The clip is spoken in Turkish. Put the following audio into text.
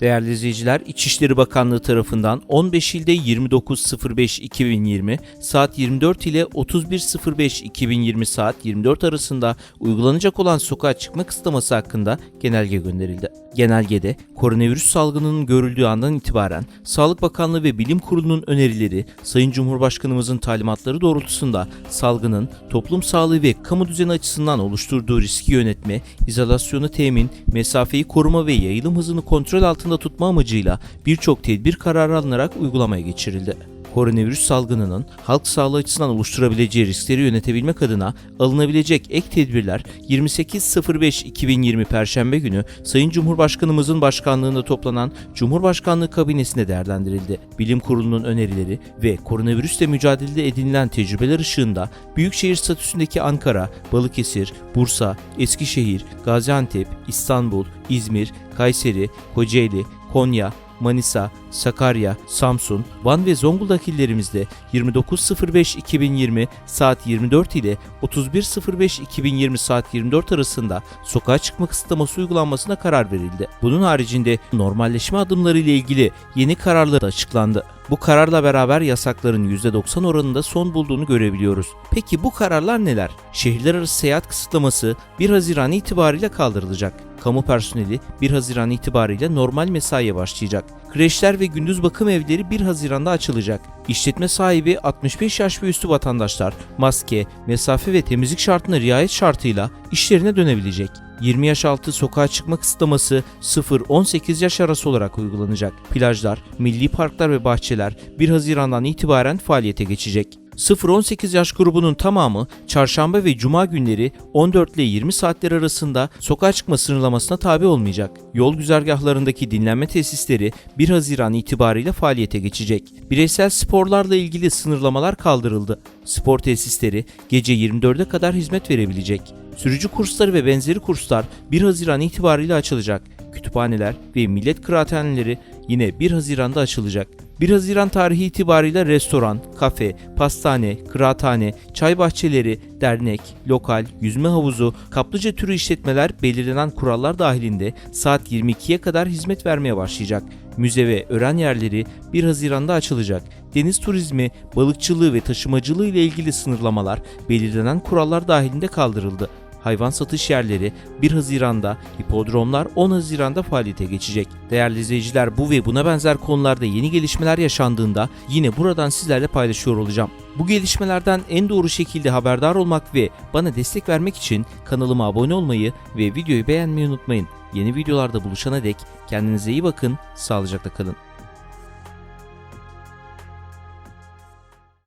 Değerli izleyiciler, İçişleri Bakanlığı tarafından 15 ilde 29.05.2020 saat 24 ile 31.05.2020 saat 24 arasında uygulanacak olan sokağa çıkma kısıtlaması hakkında genelge gönderildi. Genelgede koronavirüs salgınının görüldüğü andan itibaren Sağlık Bakanlığı ve Bilim Kurulu'nun önerileri, Sayın Cumhurbaşkanımızın talimatları doğrultusunda salgının toplum sağlığı ve kamu düzeni açısından oluşturduğu riski yönetme, izolasyonu temin, mesafeyi koruma ve yayılım hızını kontrol altında tutma amacıyla birçok tedbir kararı alınarak uygulamaya geçirildi. Koronavirüs salgınının halk sağlığı açısından oluşturabileceği riskleri yönetebilmek adına alınabilecek ek tedbirler 28.05.2020 Perşembe günü Sayın Cumhurbaşkanımızın başkanlığında toplanan Cumhurbaşkanlığı kabinesinde değerlendirildi. Bilim Kurulu'nun önerileri ve koronavirüsle mücadelede edinilen tecrübeler ışığında büyükşehir statüsündeki Ankara, Balıkesir, Bursa, Eskişehir, Gaziantep, İstanbul, İzmir, Kayseri, Kocaeli, Konya, Manisa, Sakarya, Samsun, Van ve Zonguldak illerimizde 29.05.2020 saat 24 ile 31.05.2020 saat 24 arasında sokağa çıkma kısıtlaması uygulanmasına karar verildi. Bunun haricinde normalleşme adımları ile ilgili yeni kararlar da açıklandı. Bu kararla beraber yasakların %90 oranında son bulduğunu görebiliyoruz. Peki bu kararlar neler? Şehirler arası seyahat kısıtlaması 1 Haziran itibariyle kaldırılacak. Kamu personeli 1 Haziran itibariyle normal mesaiye başlayacak. Kreşler ve gündüz bakım evleri 1 Haziran'da açılacak. İşletme sahibi 65 yaş ve üstü vatandaşlar maske, mesafe ve temizlik şartına riayet şartıyla işlerine dönebilecek. 20 yaş altı sokağa çıkma kısıtlaması 0-18 yaş arası olarak uygulanacak. Plajlar, milli parklar ve bahçeler 1 Haziran'dan itibaren faaliyete geçecek. 0-18 yaş grubunun tamamı çarşamba ve cuma günleri 14 ile 20 saatler arasında sokağa çıkma sınırlamasına tabi olmayacak. Yol güzergahlarındaki dinlenme tesisleri 1 Haziran itibariyle faaliyete geçecek. Bireysel sporlarla ilgili sınırlamalar kaldırıldı. Spor tesisleri gece 24'e kadar hizmet verebilecek. Sürücü kursları ve benzeri kurslar 1 Haziran itibariyle açılacak. Kütüphaneler ve millet kıraathaneleri yine 1 Haziran'da açılacak. 1 Haziran tarihi itibariyle restoran, kafe, pastane, kıraathane, çay bahçeleri, dernek, lokal, yüzme havuzu, kaplıca türü işletmeler belirlenen kurallar dahilinde saat 22'ye kadar hizmet vermeye başlayacak. Müze ve öğren yerleri 1 Haziran'da açılacak. Deniz turizmi, balıkçılığı ve taşımacılığı ile ilgili sınırlamalar belirlenen kurallar dahilinde kaldırıldı hayvan satış yerleri 1 Haziran'da, hipodromlar 10 Haziran'da faaliyete geçecek. Değerli izleyiciler bu ve buna benzer konularda yeni gelişmeler yaşandığında yine buradan sizlerle paylaşıyor olacağım. Bu gelişmelerden en doğru şekilde haberdar olmak ve bana destek vermek için kanalıma abone olmayı ve videoyu beğenmeyi unutmayın. Yeni videolarda buluşana dek kendinize iyi bakın, sağlıcakla kalın.